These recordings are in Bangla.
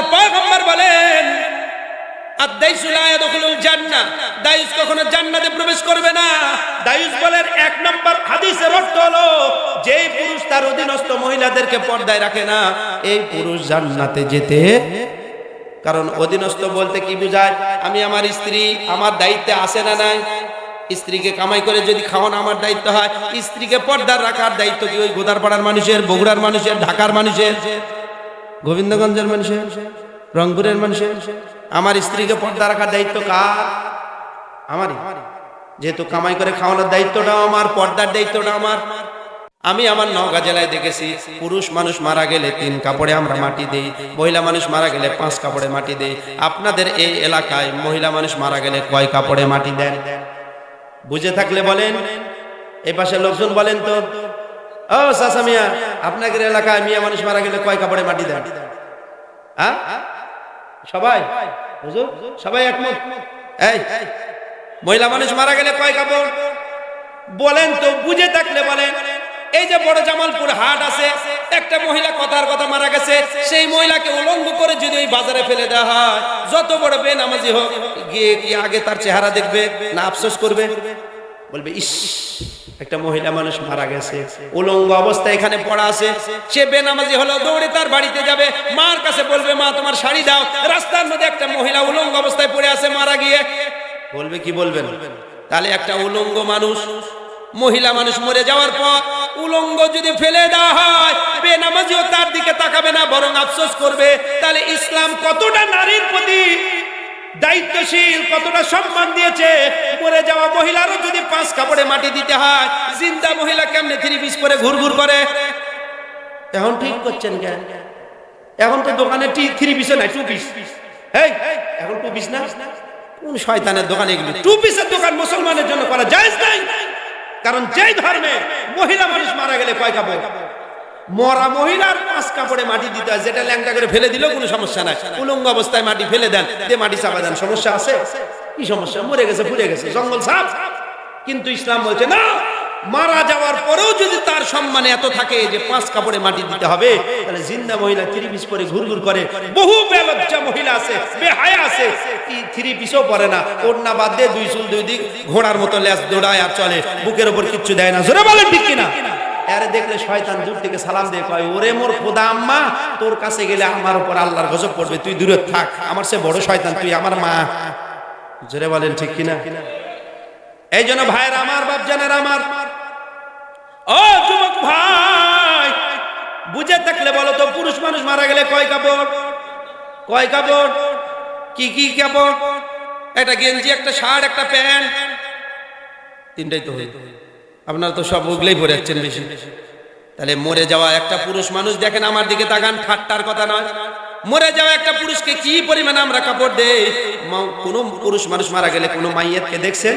আল্লাহর পয়গম্বর বলেন অধীনস্থ কারণ অধীনস্থ বলতে কি বোঝায়? আমি আমার স্ত্রী, আমার দায়িত্বে আসে না নাই? স্ত্রীকে কামাই করে যদি খাওয়ানো আমার দায়িত্ব হয়, স্ত্রীকে পর্দার রাখার দায়িত্ব কি ওই গোদারপাড়ার মানুষের, বগুড়ার মানুষের, ঢাকার মানুষের? গোবিন্দগঞ্জের মানুষের রংপুরের মানুষের আমার স্ত্রীকে পর্দা রাখার দায়িত্ব কার? আমারই। যেহেতু কামাই করে খাওয়ানোর দায়িত্বটাও আমার, পর্দার দায়িত্বটা আমার। আমি আমার নওগাঁ জেলায় দেখেছি, পুরুষ মানুষ মারা গেলে তিন কাপড়ে আমরা মাটি দেই, মহিলা মানুষ মারা গেলে পাঁচ কাপড়ে মাটি দেই। আপনাদের এই এলাকায় মহিলা মানুষ মারা গেলে কয় কাপড়ে মাটি দেন? বুঝে থাকলে বলেন। এই পাশে লোকজন বলেন তো, ও চাচা মিয়া আপনাদের এলাকায় মিয়া মানুষ মারা গেলে কয় কাপড়ে মাটি দেন? হ্যাঁ? সবাই? হুজুর? সবাই একমত? এই, মহিলা মানুষ মারা গেলে কয় কাপড়? বলেন তো, বুঝে থাকলে বলেন। এই যে বড় জামালপুর হাট আছে, একটা মহিলা কথার কথা মারা গেছে, সেই মহিলাকে উলঙ্গ করে যদি ওই বাজারে ফেলে দেওয়া হয়, যত বড় বেনামাজি হোক, গিয়ে কি আগে তার চেহারা দেখবে, না আফসোস করবে? বলবে, ইস, একটা মহিলা মানুষ মারা গেছে। উলঙ্গ অবস্থা এখানে পড়া আছে। সে বেনামাজি হলো, দৌড়ে তার বাড়িতে যাবে। মার কাছে বলবে, মা, তোমার শাড়ি দাও। রাস্তার মধ্যে একটা মহিলা উলঙ্গ অবস্থায় পড়ে আছে মারা গিয়ে। বলবে, কি বলবেন? তাহলে একটা উলঙ্গ মানুষ, মহিলা মানুষ মরে যাওয়ার পর উলঙ্গ যদি ফেলে দেওয়া হয়, বেনামাজিও তার দিকে তাকাবে না, বরং আফসোস করবে। তাহলে ইসলাম কতটা নারীর প্রতি দায়িত্বশীল, কতটা সম্মান দিয়েছে। মরে যাওয়া মহিলারও যদি পাঁচ কাপড়ে মাটি দিতে হয়, জিন্দা মহিলা কেমনে থ্রি পিস করে ঘুর ঘুর করে? এখন ঠিক করছেন কেন? এখন তো দোকানে থ্রি পিসে নাই টু পিস এই এখন টু পিস না? কোন শয়তানের দোকানে এগুলো? টু পিসের দোকান মুসলমানের জন্য করা যায় নাই। কারণ যেই ধর্মে মহিলা মানুষ মারা গেলে কয় কাপড়? মরা মহিলার পাঁচ কাপড়ে মাটি দিতে হয়, যেটা ল্যাংটা করে ফেলে দিলেও কোনো সমস্যা নাই। উলঙ্গ অবস্থায় মাটি ফেলে দেন, দিয়ে মাটি চাপা দেন। সমস্যা আছে? কি সমস্যা? মরে গেছে পুড়ে গেছে। জঙ্গল সাপ কিন্তু ইসলাম বলছে, না, মারা যাওয়ার পরেও যদি তার সম্মানে এত থাকে যে পাঁচ কাপড়ে মাটি দিতে হবে, তাহলে জিন্দা মহিলা থ্রি পিস পরে ঘুর ঘুর করে। বহু বেলজ্জা মহিলা আছে, বেহায়া আছে। থ্রি পিসও পরে না। ওড়না বাদ দিয়ে দুই চুল দুই দিক, ঘোড়ার মতো ল্যাস দৌড়ায় আর চলে। বুকের উপর কিচ্ছু দেয় না। জোরে বলেন, ঠিক কিনা? আরে দেখলে শয়তান দূর থেকে সালাম দিয়ে কয়, ওরে মোর খোদা আম্মা, তোর কাছে গেলে আমার উপর আল্লাহর গজব পড়বে, তুই দূরে থাক, আমার সে বড় শয়তান, তুই আমার মা। জোরে বলেন, ঠিক কিনা? এই জন্য ভাইয়ের আমার বাপ জানের আমার, ও যুবক ভাই, বুঝে থাকলে বলো তো, পুরুষ মানুষ মারা গেলে কয় কাপড়? কয় কাপড়? কি কি কাপড়? একটা গেঞ্জি, একটা শার্ট, একটা প্যান্ট? তিনটাই তো হইতো আপনারা তো সব ওগুলোই পরে যাচ্ছেন বেশি। তাহলে মরে যাওয়া একটা পুরুষ মানুষ দেখেন আমার দিকে তাকান, ঠাট্টার কথা নয়। মরে যাওয়া একটা পুরুষকে কি পরিমাণে আমরা কাপড় দেই? কোনো পুরুষ মানুষ মারা গেলে কোনো মাইয়াতকে দেখছেন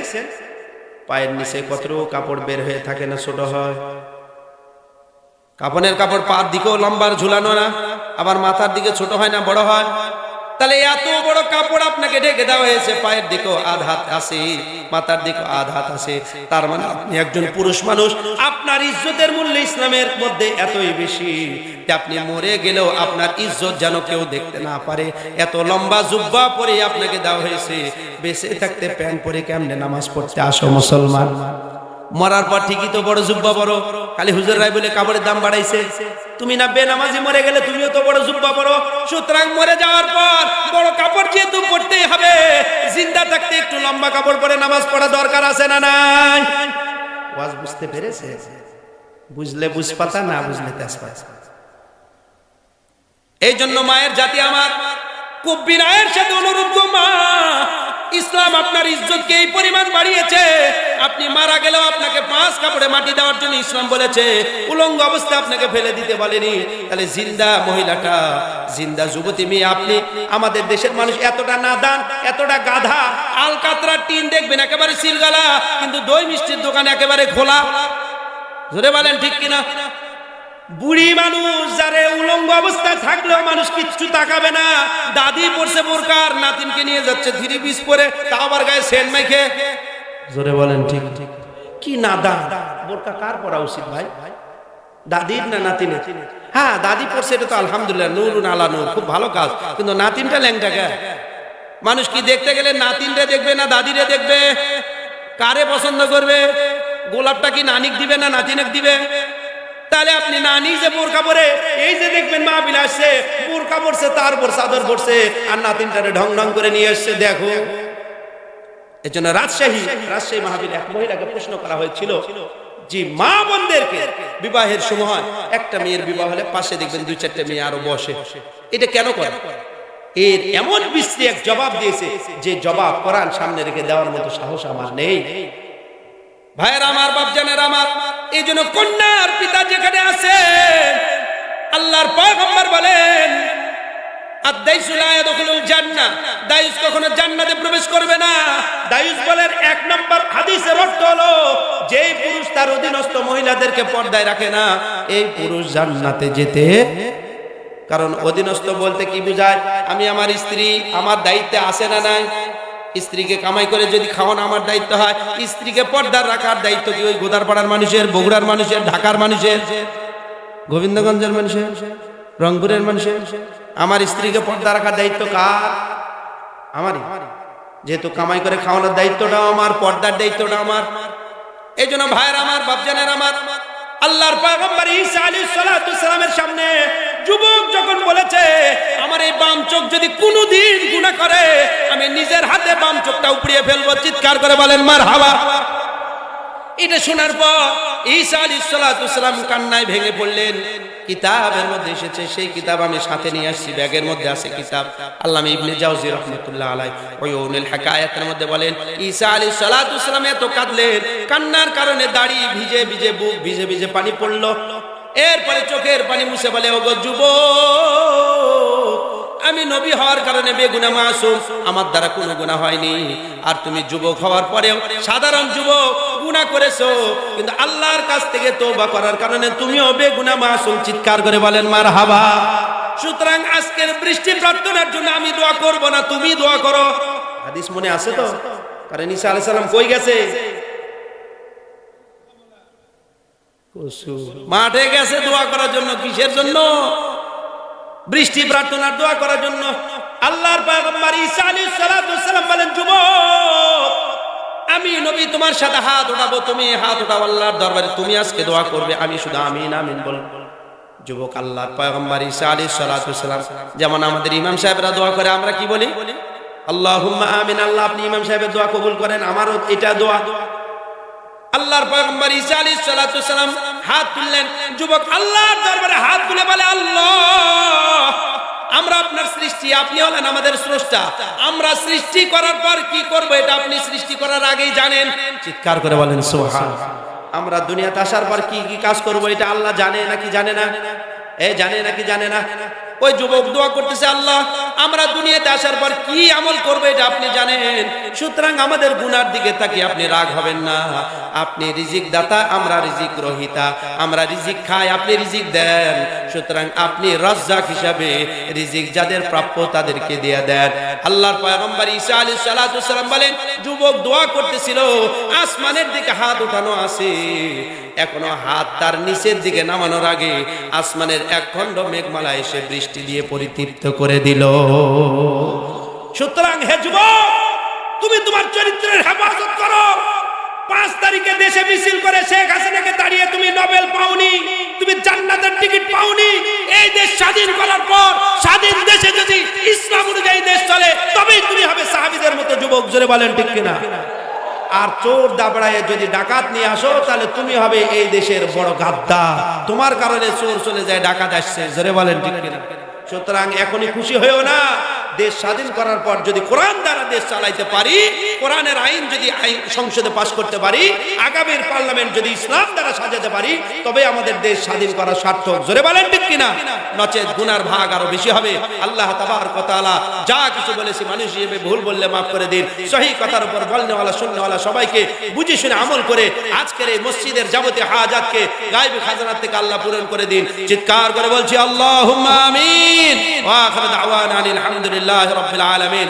পায়ের নিচে কত কাপড় বের হয়ে থাকে না ছোট হয়। কাপনের কাপড় পার দিকেও লম্বা ঝুলানো না, আবার মাথার দিকে ছোট হয় না, বড় হয়। তাহলে এত বড় কাপড় আপনাকে ঢেকে দেওয়া হয়েছে, পায়ের দিকেও আধ হাত আছে, মাথার দিকেও আধ হাত আছে। তার মানে আপনি একজন পুরুষ মানুষ, আপনার ইজ্জতের মূল্য ইসলামের মধ্যে এতই বেশি আপনি মরে গেলেও আপনার ইজ্জত যেন কেউ দেখতে না পারে। এত লম্বা জুব্বা পরে আপনাকে দেওয়া হয়েছে, বেঁচে থাকতে প্যান্ট পরে কেমনে নামাজ পড়তে আসো মুসলমান? মরার পর ঠিকই তো বড় জুব্বা বড় খালি হুজুর রায় বলে কাপড়ের দাম বাড়াইছে। তুমি না বেনামাজি মরে গেলে তুমিও তো বড় জুব্বা বড় সুতরাং মরে যাওয়ার পর বড় কাপড় যেহেতু পড়তেই হবে, জিন্দা থাকতে একটু লম্বা কাপড় পরে নামাজ পড়া দরকার আছে না নাই? ওয়াজ বুঝতে পেরেছে? বুঝলে বুঝ বুঝপাতা, না বুঝলে তেজপাতা। এই জন্য মায়ের জাতি আমার। খুব বিনয়ের সাথে অনুরোধ মা। ইসলাম আপনার ইজ্জতকে এই পরিমাণ বাড়িয়েছে। আপনি মারা গেলেও আপনাকে পাঁচ কাপড়ে মাটি দেওয়ার জন্য ইসলাম বলেছে। উলঙ্গ অবস্থা আপনাকে ফেলে দিতে বলেনি। তাহলে জিন্দা মহিলাটা, জিন্দা যুবতী মেয়ে, আপনি আমাদের দেশের মানুষ এতটা নাদান, এতটা গাধা। আলকাতরা টিন দেখবেন, একেবারে সিলগালা, কিন্তু দই মিষ্টির দোকান একেবারে খোলা ধরে বলেন ঠিক কিনা? বুড়ি মানুষ যারে উলঙ্গ অবস্থায় থাকলেও মানুষ কিচ্ছু তাকাবে না। দাদি পড়ছে বোরকার নাতিনকে নিয়ে যাচ্ছে ধীরে বিষ পরে তা আবার গায়ে সেন মেখে। জোরে বলেন ঠিক। ঠিক কি না দা বোরকা কার পরা উচিত ভাই? দাদির না নাতিনের? হ্যাঁ দাদি পড়ছে এটা তো আলহামদুলিল্লাহ নুরুন আলা নূর খুব ভালো কাজ। কিন্তু নাতিনটা ল্যাংটা কে? মানুষ কি দেখতে গেলে নাতিনরে দেখবে না দাদিরে দেখবে? কারে পছন্দ করবে? গোলাপটা কি নানিক দিবে না নাতিনেক দিবে? তাহলে আপনি না নিজে বোরকা পরে, এই যে দেখবেন মা বিলাসছে বোরকা পরছে তার উপর চাদর পরছে, আর নাতিনটারে ঢং ঢং করে নিয়ে এসছে, দেখো। এর জন্য রাজশাহী রাজশাহী মাহাবীর এক মহিলাকে প্রশ্ন করা হয়েছিল জি মা বোনদেরকে বিবাহের সময় একটা মেয়ের বিবাহ হলে পাশে দেখবেন দুই চারটে মেয়ে আরও বসে। এটা কেন করে? এর এমন বিশ্রী এক জবাব দিয়েছে যে, জবাব কোরআন সামনে রেখে দেওয়ার মতো সাহস আমার নেই। ভাইয়ের আমার, বাপজানের আমার, এই জন্য কন্যার পিতা যেখানে আছে, আল্লাহর পয়গম্বর বলেন দায়ুস কখনো জান্নাতে প্রবেশ করবে না। দায়ুস বলের এক নম্বর যেই পুরুষ তার অধীনস্থ মহিলাদেরকে পর্দায় রাখে না, এই পুরুষ যেতে, কারণ অধীনস্থ বলতে কি বোঝায়? আমি আমার স্ত্রী, আমার দায়িত্বে আসে না নাই? স্ত্রীকে কামাই করে যদি খাওয়ানো আমার দায়িত্ব হয়, স্ত্রীকে পর্দার রাখার দায়িত্ব কি ওই গোদারপাড়ার মানুষের, বগুড়ার মানুষের, ঢাকার মানুষের, গোবিন্দগঞ্জের মানুষের, রংপুরের মানুষের? আমার স্ত্রীকে পর্দা রাখার দায়িত্ব কার? আমারই। যেহেতু কামাই করে খাওয়ানোর দায়িত্বটাও আমার, পর্দার দায়িত্বটা আমার। এই জন্য ভাইয়ের আমার, বাপজানের আমার, আল্লাহর পয়গম্বর ঈসা আলাইহিস সালামের সামনে যুবক যখন বলেছে, আমার এই বাম চোখ যদি কোনোদিন গুনাহ করে, আমি নিজের হাতে বাম চোখটা উপড়িয়ে ফেলব। চিৎকার করে বলেন মার হাওয়া এটা শোনার পর ঈসা সালাতু সালাম কান্নায় ভেঙে পড়লেন। কিতাবের মধ্যে এসেছে, সেই কিতাব আমি সাথে নিয়ে আসছি, ব্যাগের মধ্যে আছে কিতাব। আল্লামা ইবনে জাওজি রাহমাতুল্লাহ আলাই ওয়ুনুল হাকায়াতের মধ্যে বলেন, ঈসা আলাইহিস সালাতু সালাম এত কাঁদলেন, কান্নার কারণে দাড়ি ভিজে ভিজে, বুক ভিজে ভিজে পানি পড়ল এরপরে চোখের পানি মুছে বলে, ওগো যুবক, আমি নবী হওয়ার কারণে বেগুনা মাসুম, আমার দ্বারা কোনো গুনাহ হয়নি। আর তুমি যুবক হওয়ার পরেও সাধারণ যুবক গুনাহ করেছ, কিন্তু আল্লাহর কাছ থেকে তওবা করার কারণে তুমিও বেগুনা মাসুম চিৎকার করে বলেন, মারহাবা। সুতরাং আজকের বৃষ্টি প্রার্থনার জন্য আমি দোয়া করব না, তুমি দোয়া করো। হাদিস মনে আছে তো? কারণ ঈসা আলাইহিস কই গেছে? মাঠে গেছে দোয়া করার জন্য কিসের জন্য? বৃষ্টি প্রার্থনার দোয়া করার জন্য। আল্লাহর বলেন, যুবক, আমি নবী তোমার সাথে হাত উঠাবো, তুমি হাত উঠাও, আল্লাহর দরবারে তুমি আজকে দোয়া করবে, আমি শুধু আমিন আমিন বলব যুবক, আল্লাহর পয়গম্বর ঈসা সালাম, যেমন আমাদের ইমাম সাহেবরা দোয়া করে, আমরা কি বলি? আল্লাহুম্মা আমিন, আল্লাহ আপনি ইমাম সাহেবের দোয়া কবুল করেন, আমারও এটা দোয়া দোয়া। আল্লাহর পয়গম্বর ঈসা সালাতু সালাম হাত তুললেন। যুবক আল্লাহর দরবারে হাত তুলে বলে, আল্লাহ, আমরা আপনার সৃষ্টি, আপনি হলেন আমাদের স্রষ্টা। আমরা সৃষ্টি করার পর কি করব এটা আপনি সৃষ্টি করার আগেই জানেন। চিৎকার করে বলেন, সুবহান আমরা দুনিয়াতে আসার পর কি কি কাজ করব এটা আল্লাহ জানে নাকি জানে না? এ জানে নাকি জানে না? ওই যুবক দোয়া করতেছে, আল্লাহ আমরা দুনিয়াতে আসার পর কি আমল করব এটা আপনি জানেন? সুতরাং আমাদের গুনার দিকে তাকি আপনি রাগ হবেন না। আপনি রিজিক দাতা, আমরা রিজিক রহিতা। আমরা রিজিক খাই, আপনি রিজিক দেন। সুতরাং আপনি রজ্জাক হিসাবে রিজিক যাদের প্রাপ্য তাদেরকে দিয়ে দেন। আল্লাহর পয়গম্বর ঈসা আলাইহিস সালাতু সালাম বলেন, যুবক দোয়া করতেছিল, আসমানের দিকে হাত উঠানো আছে। এখনও হাত তার নিচের দিকে নামানোর আগে আসমানের এক খণ্ড মেঘমালা এসে বৃষ্টি দিয়ে পরিতৃপ্ত করে দিল। সুতরাং হে যুবক, তুমি তোমার চরিত্রের হেফাজত করো। পাঁচ তারিখে দেশে মিছিল করে শেখ হাসিনাকে দাঁড়িয়ে তুমি নোবেল পাওনি, তুমি জান্নাতের টিকিট পাওনি। এই দেশ স্বাধীন করার পর, স্বাধীন দেশে যদি ইসলাম অনুযায়ী দেশ চলে, তবেই তুমি হবে সাহাবিদের মতো যুবক, জোরে বলেন ঠিক কিনা? আর চোর দাবড়ায় যদি ডাকাত নিয়ে আসো, তাহলে তুমি হবে এই দেশের বড় গাদ্দা। তোমার কারণে চোর চলে যায়, ডাকাত আসছে, জোরে বলেন ঠিক কিনা? সুতরাং এখনই খুশি হয়েও না। দেশ স্বাধীন করার পর যদি কোরআন দ্বারা দেশ চালাইতে পারি, কোরআনের আইন যদি সংসদে পাশ করতে পারি, আগামীর পার্লামেন্ট যদি ইসলাম দ্বারা সাজাতে পারি, তবে আমাদের দেশ স্বাধীন করা সার্থক। জোরে বলেন ঠিক কিনা? নচেত গুনার ভাগ আরও বেশি হবে। আল্লাহ তাবার কথা যা কিছু বলেছি মানুষ হিসেবে ভুল বললে মাফ করে দিন। সহি কথার উপর বলনেওয়ালা, শুননেওয়ালা সবাইকে বুঝে শুনে আমল করে আজকের এই মসজিদের যাবতীয় হাজাতকে গায়েবী খাজানার থেকে আল্লাহ পূরণ করে দিন। চিৎকার করে বলছি আল্লাহ আমিন। ওয়া আলহামদুলিল্লাহ لله رب العالمين.